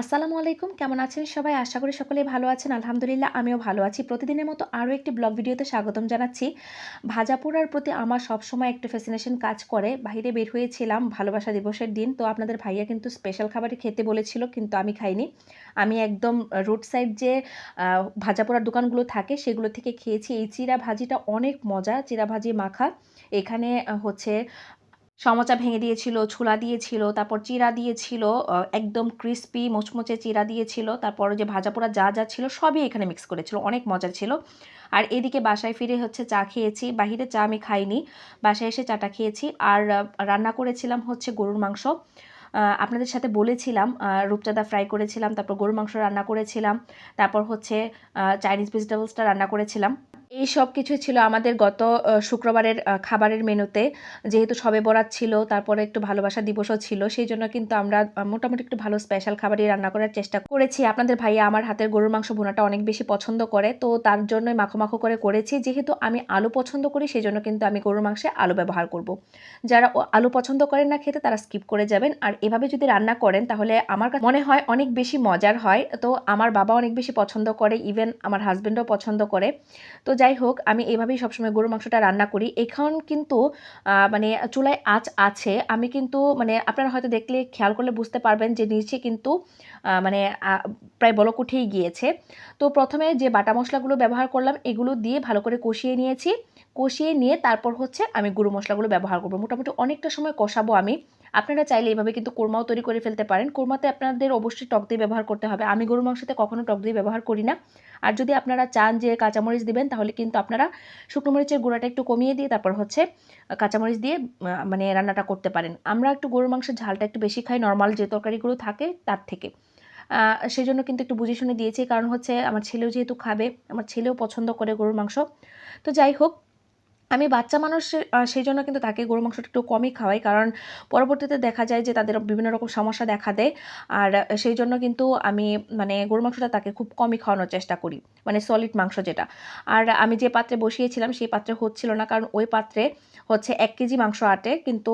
আসসালামু আলাইকুম, কেমন আছেন সবাই? আশা করি সকলেই ভালো আছেন। আলহামদুলিল্লাহ, আমিও ভালো আছি। প্রতিদিনের মতো আরও একটি ব্লগ ভিডিওতে স্বাগতম জানাচ্ছি। ভাজা পোড়ার প্রতি আমার সবসময় একটু ফ্যাসিনেশন কাজ করে। বাইরে বের হয়েছিলাম ভালোবাসা দিবসের দিন, তো আপনাদের ভাইয়া কিন্তু স্পেশাল খাবারই খেতে বলেছিল, কিন্তু আমি খাইনি। আমি একদম রোড সাইড যে ভাজা পোড়ার দোকানগুলো থাকে, সেগুলো থেকে খেয়েছি। এই চিরা ভাজিটা অনেক মজা চিরা ভাজি মাখা। এখানে হচ্ছে সমচা ভেঙে দিয়েছিল, ছোলা দিয়েছিল, তারপর চিরা দিয়েছিল একদম ক্রিস্পি মোচমোচে চিরা দিয়েছিল, তারপর যে ভাজা পোড়া যা যা ছিল সবই এখানে মিক্স করেছিল, অনেক মজার ছিল। আর এদিকে বাসায় ফিরে হচ্ছে চা খেয়েছি, বাহিরে চা আমি খাইনি, বাসায় এসে চাটা খেয়েছি। আর রান্না করেছিলাম হচ্ছে গরুর মাংস আপনাদের সাথে বলেছিলাম রূপচাঁদা ফ্রাই করেছিলাম, তারপর গরুর মাংস রান্না করেছিলাম, তারপর হচ্ছে চাইনিজ ভেজিটেবলসটা রান্না করেছিলাম। এই সব কিছু ছিল আমাদের গত শুক্রবারের খাবারের মেনুতে। যেহেতু সবে বরাত ছিল, তারপরে একটু ভালোবাসা দিবসও ছিল, সেই জন্য কিন্তু আমরা মোটামুটি একটু ভালো স্পেশাল খাবারই রান্না করার চেষ্টা করেছি। আপনাদের ভাইয়া আমার হাতের গরুর মাংস বোনাটা অনেক বেশি পছন্দ করে, তো তার জন্যই মাখো মাখো করে করেছি। যেহেতু আমি আলু পছন্দ করি, সেই জন্য কিন্তু আমি গরুর মাংসে আলু ব্যবহার করব। যারা আলু পছন্দ করেন না খেতে, তারা স্কিপ করে যাবেন। আর এভাবে যদি রান্না করেন, তাহলে আমার মনে হয় অনেক বেশি মজার হয়। তো আমার বাবা অনেক বেশি পছন্দ করে ইভেন আমার হাজব্যান্ডও পছন্দ করে। তো যাই হোক, আমি এভাবেই সবসময় গরুর মাংসটা রান্না করি। এখন কিন্তু মানে চুলায় আঁচ আছে। আমি কিন্তু মানে আপনারা হয়তো দেখলে খেয়াল করলে বুঝতে পারবেন যে নিচে কিন্তু মানে প্রায় বলক উঠেই গিয়েছে। তো প্রথমে যে বাটা মশলাগুলো ব্যবহার করলাম, এগুলো দিয়ে ভালো করে কষিয়ে নিয়েছি। কষিয়ে নিয়ে তারপর হচ্ছে আমি গুঁড়ো মশলাগুলো ব্যবহার করব। মোটামুটি অনেকটা সময় কষাবো আমি। আপনারা চাইলে এইভাবে কিন্তু কোরমাও তৈরি করে ফেলতে পারেন। কোরমাতে আপনাদের অবশ্যই টক দিয়ে ব্যবহার করতে হবে। আমি গরুর মাংসতে কখনো টক দিয়ে ব্যবহার করি না। আর যদি আপনারা চান যে কাঁচামরিচ দিবেন, তাহলে কিন্তু আপনারা শুকনো মরিচের গুঁড়াটা একটু কমিয়ে দিয়ে তারপর হচ্ছে কাঁচামরিচ দিয়ে মানে রান্নাটা করতে পারেন। আমরা একটু গরুর মাংসের ঝালটা একটু বেশি খাই, নর্মাল যে তরকারিগুলো থাকে তার থেকে। সেই জন্য কিন্তু একটু বুঝে শুনে দিয়েছি। কারণ হচ্ছে, আমার ছেলেও যেহেতু খাবে, আমার ছেলেও পছন্দ করে গরুর মাংস। তো যাই হোক আমি বাচ্চা মানুষ সেই জন্য কিন্তু তাকে গরু মাংসটা একটু কমই খাওয়াই। কারণ পরবর্তীতে দেখা যায় যে তাদের বিভিন্ন রকম সমস্যা দেখা দেয়। আর সেই জন্য কিন্তু আমি মানে গরু মাংসটা তাকে খুব কমই খাওয়ানোর চেষ্টা করি। মানে সলিড মাংস যেটা। আর, আমি যে পাত্রে বসিয়েছিলাম, সেই পাত্রে হচ্ছিল না। কারণ ওই পাত্রে হচ্ছে এক কেজি মাংস আটে। কিন্তু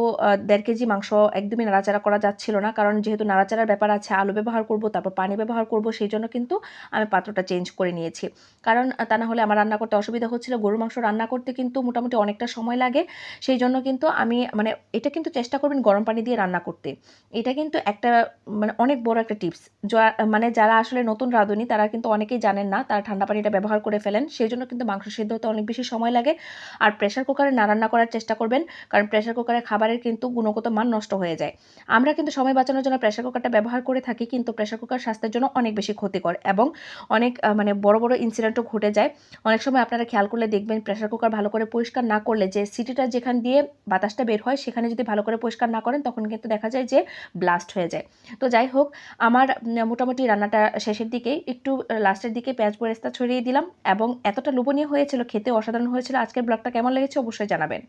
দেড় কেজি মাংস একদমই নাড়াচাড়া করা যাচ্ছিল না। কারণ যেহেতু নাড়াচাড়ার ব্যাপার আছে, আলু ব্যবহার করব, তারপর পানি ব্যবহার করব সেই জন্য কিন্তু আমি পাত্রটা চেঞ্জ করে নিয়েছি। কারণ, তা না হলে আমার রান্না করতে অসুবিধা হচ্ছিল। গরু মাংস রান্না করতে কিন্তু মোটামুটি অনেকটা সময় লাগে। সেই জন্য কিন্তু আমি মানে এটা কিন্তু চেষ্টা করবেন গরম পানি দিয়ে রান্না করতে। এটা কিন্তু একটা মানে অনেক বড় একটা টিপস। মানে যারা আসলে নতুন রাঁধুনি, তারা কিন্তু অনেকেই জানেন না তারা ঠান্ডা পানিটা ব্যবহার করে ফেলেন। সেই জন্য কিন্তু মাংস সিদ্ধ হতে অনেক বেশি সময় লাগে। আর প্রেশার কুকারে না রান্না করার চেষ্টা করবেন, কারণ প্রেশার কুকারের খাবারের কিন্তু গুণগত মান নষ্ট হয়ে যায়। আমরা কিন্তু সময় বাঁচানোর জন্য প্রেশার কুকারটা ব্যবহার করে থাকি, কিন্তু প্রেশার কুকার স্বাস্থ্যের জন্য অনেক বেশি ক্ষতিকর এবং অনেক মানে বড় বড় ইনসিডেন্টও ঘটে যায়। অনেক সময় আপনারা খেয়াল করলে দেখবেন প্রেশার কুকার ভালো করে পরিষ্কার না করলে যে সিটিটা যেখান দিয়ে বাতাসটা বের হয় সেখানে যদি ভালো করে পরিষ্কার না করেন তখন কিন্তু দেখা যায় যে ব্লাস্ট হয়ে যায়। তো যাই হোক, আমার মোটামুটি রান্নাটা শেষের দিকে একটু লাস্টের দিকে পেঁয়াজ বেরেস্তা ছড়িয়ে দিলাম এবং এতটা লোভনীয় হয়েছিল, খেতে অসাধারণ হয়েছিল। আজকের ব্লগটা কেমন লেগেছে অবশ্যই জানাবেন।